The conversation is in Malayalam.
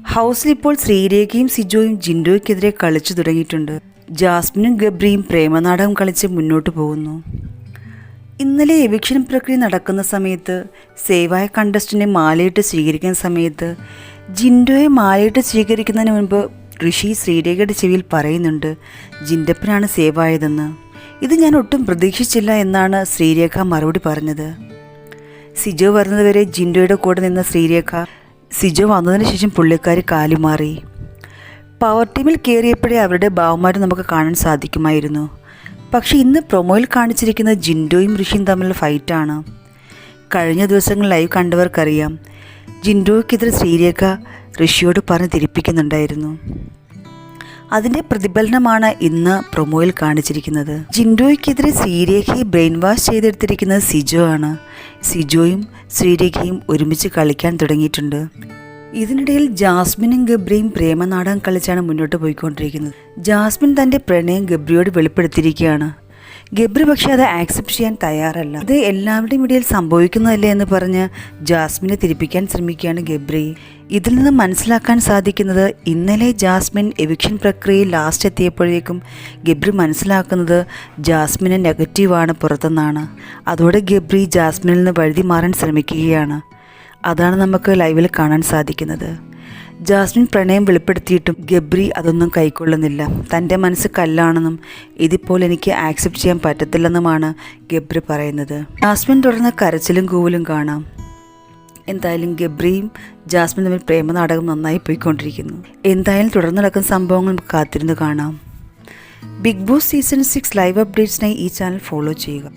ഹൗസിൽ ഇപ്പോൾ ശ്രീരേഖയും സിജോയും ജിൻഡോയ്ക്കെതിരെ കളിച്ചു തുടങ്ങിയിട്ടുണ്ട്. ജാസ്മിനും ഗബ്രിയും പ്രേമനാടകം കളിച്ച് മുന്നോട്ട് പോകുന്നു. ഇന്നലെ എവിക്ഷൻ പ്രക്രിയ നടക്കുന്ന സമയത്ത് സേവായ കണ്ടസ്റ്റിനെ മാലയിട്ട് സ്വീകരിക്കുന്ന സമയത്ത് ജിൻഡോയെ മാലയിട്ട് സ്വീകരിക്കുന്നതിന് മുൻപ് ഋഷി ശ്രീരേഖയുടെ ചെവിയിൽ പറയുന്നുണ്ട് ജിൻഡപ്പനാണ് സേവായതെന്ന്. ഇത് ഞാൻ ഒട്ടും പ്രതീക്ഷിച്ചില്ല എന്നാണ് ശ്രീരേഖ മറുപടി പറഞ്ഞത്. സിജോ വരുന്നതുവരെ ജിൻഡോയുടെ കൂടെ നിന്ന ശ്രീരേഖ സിജോ വന്നതിന് ശേഷം പുള്ളിക്കാരി കാലുമാറി പവർ ടീമിൽ കയറിയപ്പോഴേ അവരുടെ ഭാവമാര് നമുക്ക് കാണാൻ സാധിക്കുമായിരുന്നു. പക്ഷേ ഇന്ന് പ്രൊമോയിൽ കാണിച്ചിരിക്കുന്ന ജിൻഡോയും ഋഷിയും തമ്മിലുള്ള ഫൈറ്റാണ് കഴിഞ്ഞ ദിവസങ്ങൾ ലൈവ് കണ്ടവർക്കറിയാം ജിൻഡോയ്ക്കെതിരെ ശ്രീരേഖ ഋഷിയോട് പറഞ്ഞ് തിരിപ്പിക്കുന്നുണ്ടായിരുന്നു. അതിന്റെ പ്രതിഫലനമാണ് ഇന്ന് പ്രൊമോയിൽ കാണിച്ചിരിക്കുന്നത്. ജിൻഡോയ്ക്കെതിരെ ശ്രീരേഖയെ ബ്രെയിൻ വാഷ് ചെയ്തെടുത്തിരിക്കുന്നത് സിജോ ആണ്. സിജോയും ശ്രീരേഖയും ഒരുമിച്ച് കളിക്കാൻ തുടങ്ങിയിട്ടുണ്ട്. ഇതിനിടയിൽ ജാസ്മിനും ഗബ്രിയും പ്രേമനാടകം കളിച്ചാണ് മുന്നോട്ട് പോയിക്കൊണ്ടിരിക്കുന്നത്. ജാസ്മിൻ തന്റെ പ്രണയം ഗബ്രിയോട് വെളിപ്പെടുത്തിയിരിക്കുകയാണ്. ഗബ്രി പക്ഷെ അത് ആക്സെപ്റ്റ് ചെയ്യാൻ തയ്യാറല്ല. ഇത് എല്ലാവരുടെയും ഇടയിൽ സംഭവിക്കുന്നതല്ലേ എന്ന് പറഞ്ഞ് ജാസ്മിനെ തിരിപ്പിക്കാൻ ശ്രമിക്കുകയാണ് ഗബ്രി. ഇതിൽ നിന്ന് മനസ്സിലാക്കാൻ സാധിക്കുന്നത് ഇന്നലെ ജാസ്മിൻ എവിക്ഷൻ പ്രക്രിയയിൽ ലാസ്റ്റ് എത്തിയപ്പോഴേക്കും ഗബ്രി മനസ്സിലാക്കുന്നത് ജാസ്മിന് നെഗറ്റീവാണ് പുറത്തുനിന്നാണ്. അതോടെ ഗബ്രി ജാസ്മിനിൽ നിന്ന് വഴുതി മാറാൻ ശ്രമിക്കുകയാണ്. അതാണ് നമുക്ക് ലൈവിൽ കാണാൻ സാധിക്കുന്നത്. ജാസ്മിൻ പ്രണയം വെളിപ്പെടുത്തിയിട്ടും ഗബ്രി അതൊന്നും കൈക്കൊള്ളുന്നില്ല. തന്റെ മനസ്സ് കല്ലാണെന്നും ഇതിപ്പോൾ എനിക്ക് ആക്സെപ്റ്റ് ചെയ്യാൻ പറ്റത്തില്ലെന്നുമാണ് ഗബ്രി പറയുന്നത്. ജാസ്മിൻ തുടർന്ന് കരച്ചിലും കൂവലും കാണാം. എന്തായാലും ഗബ്രിയും ജാസ്മിൻ തമ്മിൽ പ്രേമ നാടകം നന്നായി പോയിക്കൊണ്ടിരിക്കുന്നു. എന്തായാലും തുടർന്ന് നടക്കുന്ന സംഭവങ്ങൾ കാത്തിരുന്ന് കാണാം. Bigg Boss season six live അപ്ഡേറ്റ്സിനായി ഈ ചാനൽ ഫോളോ ചെയ്യുക.